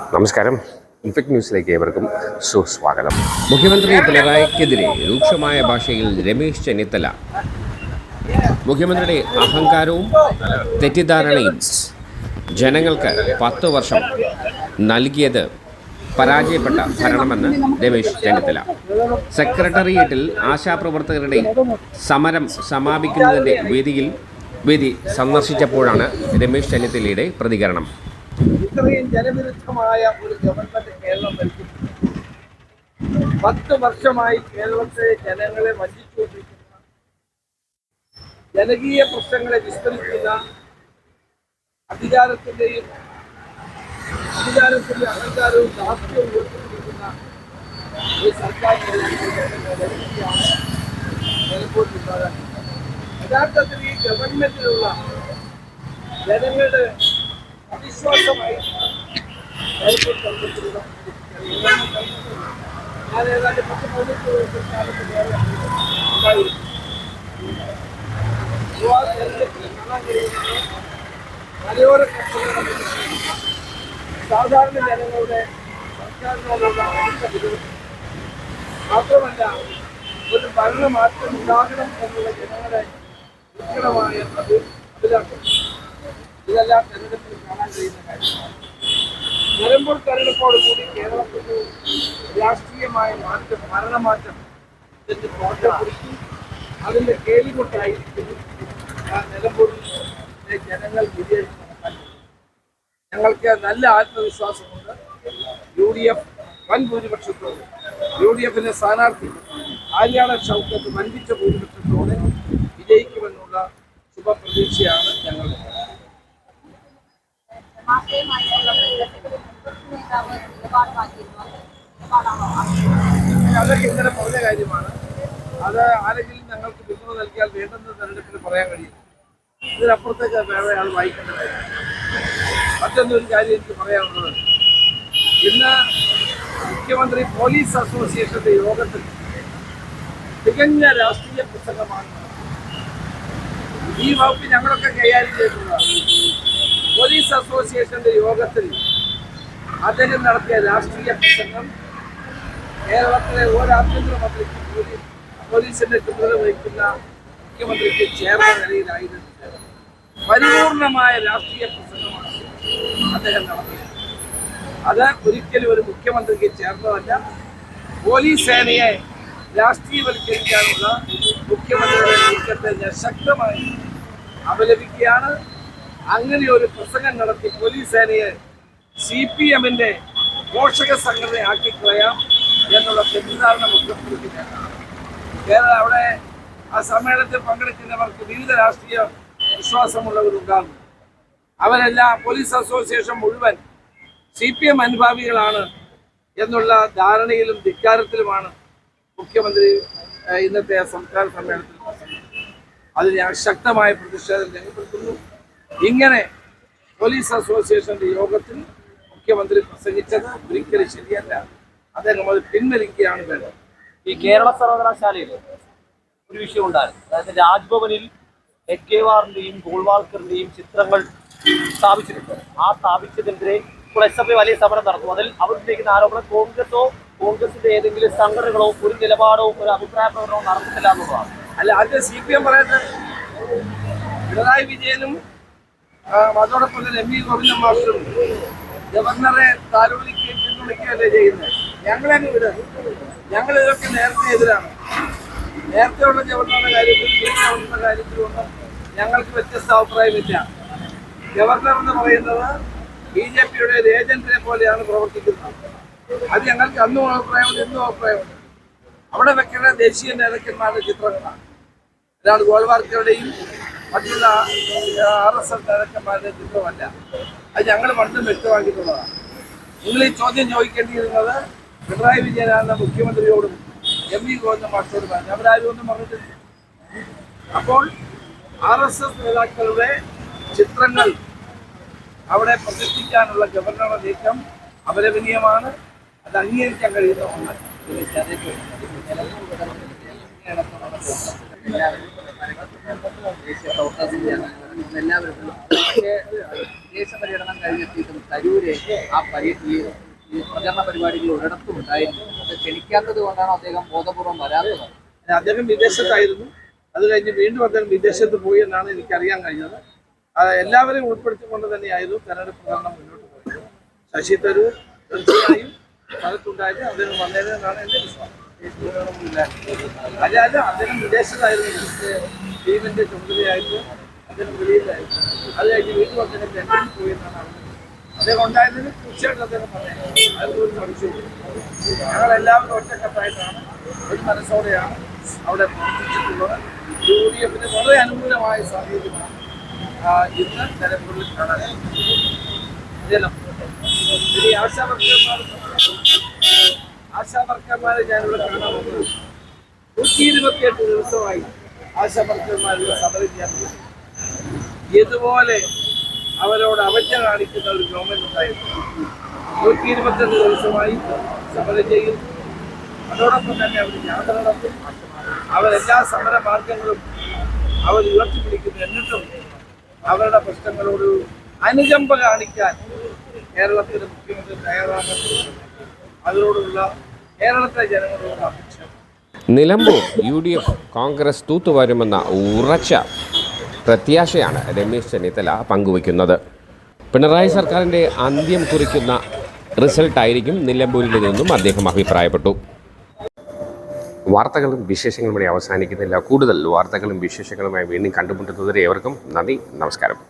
നമസ്കാരം. ഇൻഫെക്ട് ന്യൂസിലേക്ക് ഏവർക്കും സുസ്വാഗതം. മുഖ്യമന്ത്രി പിണറായിക്കെതിരെ രൂക്ഷമായ ഭാഷയിൽ രമേശ് ചെന്നിത്തല. മുഖ്യമന്ത്രിയുടെ അഹങ്കാരവും തെറ്റിദ്ധാരണയും ജനങ്ങൾക്ക് പത്ത് വർഷം നൽകിയത് പരാജയപ്പെട്ട ഭരണമെന്ന് രമേശ് ചെന്നിത്തല. സെക്രട്ടേറിയറ്റിൽ ആശാപ്രവർത്തകരുടെ സമരം സമാപിക്കുന്നതിന്റെ വേദിയിൽ വേദി സന്ദർശിച്ചപ്പോഴാണ് രമേശ് ചെന്നിത്തലയുടെ പ്രതികരണം. ഇത്രയും ജനവിരുദ്ധമായ ഒരു ഗവൺമെന്റ് കേരളം ഭരിക്കുന്നു പത്ത് വർഷമായി കേരളത്തെ ജനങ്ങളെ വഞ്ചിച്ചുകൊണ്ടിരിക്കുന്ന ജനകീയ പ്രശ്നങ്ങളെ വിസ്തരിക്കുന്ന അധികാരത്തിന്റെയും അധികാരത്തിന്റെ അഹങ്കാരവും ദാസ്യവും ഉയർത്തിപ്പിടിക്കുന്ന ഈ സർക്കാർ യഥാർത്ഥത്തിൽ ഈ ഗവൺമെന്റിലുള്ള ജനങ്ങളുടെ ഏർപ്പെടുത്തിയിട്ടുള്ള ഞാൻ ഏതാണ്ട് പത്ത് പതിനെട്ട് വർഷക്കാലത്ത് വേറെ ഉണ്ടായിരുന്നു മലയോര കർഷകരുടെ സാധാരണ ജനങ്ങളുടെ സർക്കാരിനോടുള്ള മാത്രമല്ല ഒരു ഭരണമാറ്റം ഉണ്ടാകണം എന്നുള്ള ജനങ്ങളെ ഉജ്ജ്വലമായ അത് അഭിലാഷം ഇതെല്ലാം തെരഞ്ഞെടുപ്പിൽ കാണാൻ കഴിയുന്ന കാര്യമാണ് നിലമ്പൂർ തെരഞ്ഞെടുപ്പോട് കൂടി കേരളത്തിൽ രാഷ്ട്രീയമായ മാറ്റം ഭരണമാറ്റം ഇതിന്റെ കോട്ട കുറിച്ചു അതിന്റെ കേളികൊട്ടായിരിക്കും ആ നിലമ്പൂരിലെ ജനങ്ങൾ വിജയിച്ചു ഞങ്ങൾക്ക് നല്ല ആത്മവിശ്വാസമുണ്ട്. യു ഡി എഫ് വൻ ഭൂരിപക്ഷത്തോടെ യു ഡി എഫിന്റെ സ്ഥാനാർത്ഥി ആര്യാണ ഷൗക്കത്ത് വൻപിച്ച ഭൂരിപക്ഷത്തോടെ വിജയിക്കുമെന്നുള്ള ശുഭപ്രതീക്ഷയാണ് ഞങ്ങളുടെ അതൊക്കെ ഇന്നലെ പറഞ്ഞ കാര്യമാണ്. അത് ആരെങ്കിലും ഞങ്ങൾക്ക് പിന്തുണ നൽകിയാൽ വേണ്ടെന്ന് തെരഞ്ഞെടുപ്പിൽ പറയാൻ കഴിയും ഇതിനപ്പുറത്തേക്ക് വേറെ ആൾ വായിക്കേണ്ട കാര്യം മറ്റൊന്നൊരു കാര്യം എനിക്ക് പറയാനുള്ളത്. ഇന്ന് മുഖ്യമന്ത്രി പോലീസ് അസോസിയേഷന്റെ യോഗത്തിൽ തികഞ്ഞ രാഷ്ട്രീയ പ്രസംഗമാണ് ഈ വകുപ്പ് ഞങ്ങളൊക്കെ കൈകാര്യം ചെയ്തിട്ടുള്ളതാണ്. പോലീസ് അസോസിയേഷന്റെ യോഗത്തിൽ അദ്ദേഹം നടത്തിയ രാഷ്ട്രീയ പ്രസംഗം കേരളത്തിലെ ഒരു ആഭ്യന്തര മന്ത്രിക്കും പോലീസ് പോലീസിന്റെ ചുമതല വഹിക്കുന്ന മുഖ്യമന്ത്രിക്ക് ചേർന്ന നിലയിലായിരുന്നു. പരിപൂർണമായ രാഷ്ട്രീയ പ്രസംഗമാണ് അദ്ദേഹം നടത്തിയത്. അത് ഒരിക്കലും ഒരു മുഖ്യമന്ത്രിക്ക് ചേർന്നതല്ല. പോലീസ് സേനയെ രാഷ്ട്രീയവൽക്കരിക്കാനുള്ള മുഖ്യമന്ത്രിയുടെ നീക്കത്തെ ഞാൻ ശക്തമായി അപലപിക്കുകയാണ്. അങ്ങനെ ഒരു പ്രസംഗം നടത്തി പോലീസ് സേനയെ സി പി എമ്മിന്റെ പോഷക സംഘടനയാക്കി കളയാം എന്നുള്ള തെറ്റിദ്ധാരണ മുഖ്യമന്ത്രി. അവിടെ ആ സമ്മേളനത്തിൽ പങ്കെടുക്കുന്നവർക്ക് വിവിധ രാഷ്ട്രീയ വിശ്വാസമുള്ളവരുണ്ടാകും അവരെല്ലാം പോലീസ് അസോസിയേഷൻ മുഴുവൻ സി പി എം അനുഭാവികളാണ് എന്നുള്ള ധാരണയിലും ധിക്കാരത്തിലുമാണ് മുഖ്യമന്ത്രി ഇന്നത്തെ സംസ്കാര സമ്മേളനത്തിൽ അതിന് ശക്തമായ പ്രതിഷേധം രേഖപ്പെടുത്തുന്നു ഇങ്ങനെ പോലീസ് അസോസിയേഷന്റെ യോഗത്തിൽ മുഖ്യമന്ത്രി പ്രസംഗിച്ചത് ഒരിക്കലും ശരിയല്ല. അദ്ദേഹം അത് പിൻവലിക്കുകയാണ് വേണ്ടത്. ഈ കേരള സർവകലാശാലയിൽ ഒരു വിഷയം ഉണ്ടായിരുന്നു. അതായത് രാജ്ഭവനിൽ ഹെഡ്ഗേവാറിന്റെയും ഗോൾവാൾക്കറിന്റെയും ചിത്രങ്ങൾ സ്ഥാപിച്ചിട്ടുണ്ട്. ആ സ്ഥാപിച്ചതിനെതിരെ ഇപ്പോൾ എസ് എഫ് ഐ വലിയ സമരം നടന്നു. അതിൽ അവർ ഉന്നയിക്കുന്ന ആരോപണം കോൺഗ്രസോ കോൺഗ്രസിന്റെ ഏതെങ്കിലും സംഘടനകളോ ഒരു നിലപാടോ ഒരു അഭിപ്രായ പ്രകടനമോ നടത്തുന്നില്ല എന്നുള്ളതാണ്. അല്ല അത് സി പി എം പറയുന്നത് പിണറായി വിജയനും അതോടൊപ്പം തന്നെ എം വി ഗോവിന്ദൻ മാസ്റ്ററും ഗവർണറെ താലോലിക്കുകയും പിന്തുണയ്ക്കുകയല്ലേ ചെയ്യുന്നത്. ഞങ്ങളെന്നെ ഇവിടെ ഞങ്ങൾ ഇതൊക്കെ നേരത്തെ എതിരാണ്. നേരത്തെയുള്ള ഗവർണറുടെ കാര്യത്തിൽ ഗവർണറുടെ കാര്യത്തിലൊന്നും ഞങ്ങൾക്ക് വ്യത്യസ്ത അഭിപ്രായമില്ല. ഗവർണർ എന്ന് പറയുന്നത് ബി ജെ പിയുടെ ഒരു ഏജന്റിനെ പോലെയാണ് പ്രവർത്തിക്കുന്നത്. അത് ഞങ്ങൾക്ക് അന്നും അഭിപ്രായമുണ്ട് ഇന്നും അഭിപ്രായമുണ്ട്. അവിടെ വെക്കേണ്ട ദേശീയ നേതാക്കന്മാരുടെ ചിത്രങ്ങളാണ്. ഒരാൾ ഗോൾവാർക്കറുടെയും മറ്റുള്ള ആർ എസ് എസ് നേതാക്കന്മാരുടെ ചിത്രമല്ല. അത് ഞങ്ങൾ പണ്ടും വ്യക്തമാക്കിയിട്ടുള്ളതാണ്. നിങ്ങൾ ഈ ചോദ്യം ചോദിക്കേണ്ടിയിരുന്നത് പിണറായി വിജയനാണ് മുഖ്യമന്ത്രിയോടും എം വി ഗോവിന്ദ മാസ്റ്ററോടും പറഞ്ഞു. അവരാരും ഒന്നും പറഞ്ഞിട്ടില്ല. അപ്പോൾ ആർ എസ് എസ് നേതാക്കളുടെ ചിത്രങ്ങൾ അവിടെ പ്രതിഷ്ഠിക്കാനുള്ള ഗവർണറുടെ നീക്കം അപലപനീയമാണ് അത് അംഗീകരിക്കാൻ കഴിയുന്ന ഒന്നല്ല എല്ലാവരും ദേശീയ പര്യടനം കഴിഞ്ഞെത്തിയിട്ടും തരൂര് ആ പരി ഈ പ്രചരണ പരിപാടികൾ ഒരിടത്തും ഉണ്ടായിരുന്നു അത് ക്ഷണിക്കാത്തത് കൊണ്ടാണ് അദ്ദേഹം ബോധപൂർവം വരാത്തത് അദ്ദേഹം വിദേശത്തായിരുന്നു. അത് കഴിഞ്ഞ് വീണ്ടും അദ്ദേഹം വിദേശത്ത് പോയി എന്നാണ് എനിക്കറിയാൻ കഴിഞ്ഞത്. എല്ലാവരെയും ഉൾപ്പെടുത്തിക്കൊണ്ട് തന്നെയായിരുന്നു തെരഞ്ഞെടുപ്പ് പ്രചരണം മുന്നോട്ട് പോയത്. ശശി തരൂർ തീർച്ചയായും സ്ഥലത്തുണ്ടായത് അദ്ദേഹം വന്നേനെന്നാണ് എന്റെ വിശ്വാസം. അല്ല അല്ല അദ്ദേഹം വിദേശത്തായിരുന്നു. ടീമിന്റെ ചുമതലയായിട്ട് അദ്ദേഹം വെളിയിലായിരുന്നു. അത് കഴിഞ്ഞ് വീട്ടിൽ അദ്ദേഹം ലണ്ടനിൽ പോയി എന്നാണ് അറിഞ്ഞത്. അദ്ദേഹം ഉണ്ടായിരുന്നതിന് തീർച്ചയായിട്ടും അദ്ദേഹം പറയുന്നത് അതിലൊരു സംശയവും ഞങ്ങളെല്ലാവരും ഒറ്റക്കെട്ടായിട്ടാണ് ഒരു മനസ്സോടെയാണ് അവിടെ പ്രവർത്തിച്ചിട്ടുള്ളത്. യു ഡി എഫിന് വളരെ അനുകൂലമായ സാഹചര്യമാണ് ഇന്ന് തെരഞ്ഞെടുപ്പിൽ കാണാൻ ജലം ഇനി ആശാവർക്കർമാരെ ഞാനിവിടെ കാണാൻ വന്നത്. നൂറ്റി ഇരുപത്തിയെട്ട് ദിവസമായി ആശാവർക്കർമാരുടെ സമരം ഞാൻ ഇതുപോലെ അവരോട് അവജ്ഞ കാണിക്കുന്ന ഒരു ഗവൺമെന്റ് ഉണ്ടായിരുന്നു. നൂറ്റി ഇരുപത്തെട്ട് ദിവസമായി സമരം ചെയ്യുന്നു അതോടൊപ്പം തന്നെ അവർ യാത്ര നടത്തും. അവരെല്ലാ സമര മാർഗങ്ങളും അവർ ഉയർത്തിപ്പിടിക്കുന്നു. എന്നിട്ടും അവരുടെ പ്രശ്നങ്ങളോട് അനുകമ്പ കാണിക്കാൻ കേരളത്തിലെ മുഖ്യമന്ത്രി തയ്യാറാകുന്നു അതിനോടുള്ള കേരളത്തിലെ ജനങ്ങളോടുള്ള അപേക്ഷ Nilambur U D F Congress തൂത്തുവരുമെന്ന ഉറച്ച പ്രത്യാശയാണ് രമേശ് ചെന്നിത്തല പങ്കുവയ്ക്കുന്നത്. പിണറായി സർക്കാരിന്റെ അന്ത്യം കുറിക്കുന്ന റിസൾട്ടായിരിക്കും നിലമ്പൂരിൽ നിന്നും അദ്ദേഹം അഭിപ്രായപ്പെട്ടു. വാർത്തകളും വിശേഷങ്ങളും ഇവിടെ അവസാനിക്കുന്നില്ല. കൂടുതൽ വാർത്തകളും വിശേഷങ്ങളുമായി വീണ്ടും കണ്ടുമുട്ടുന്നതുവരെ ഏവർക്കും നന്ദി നമസ്കാരം.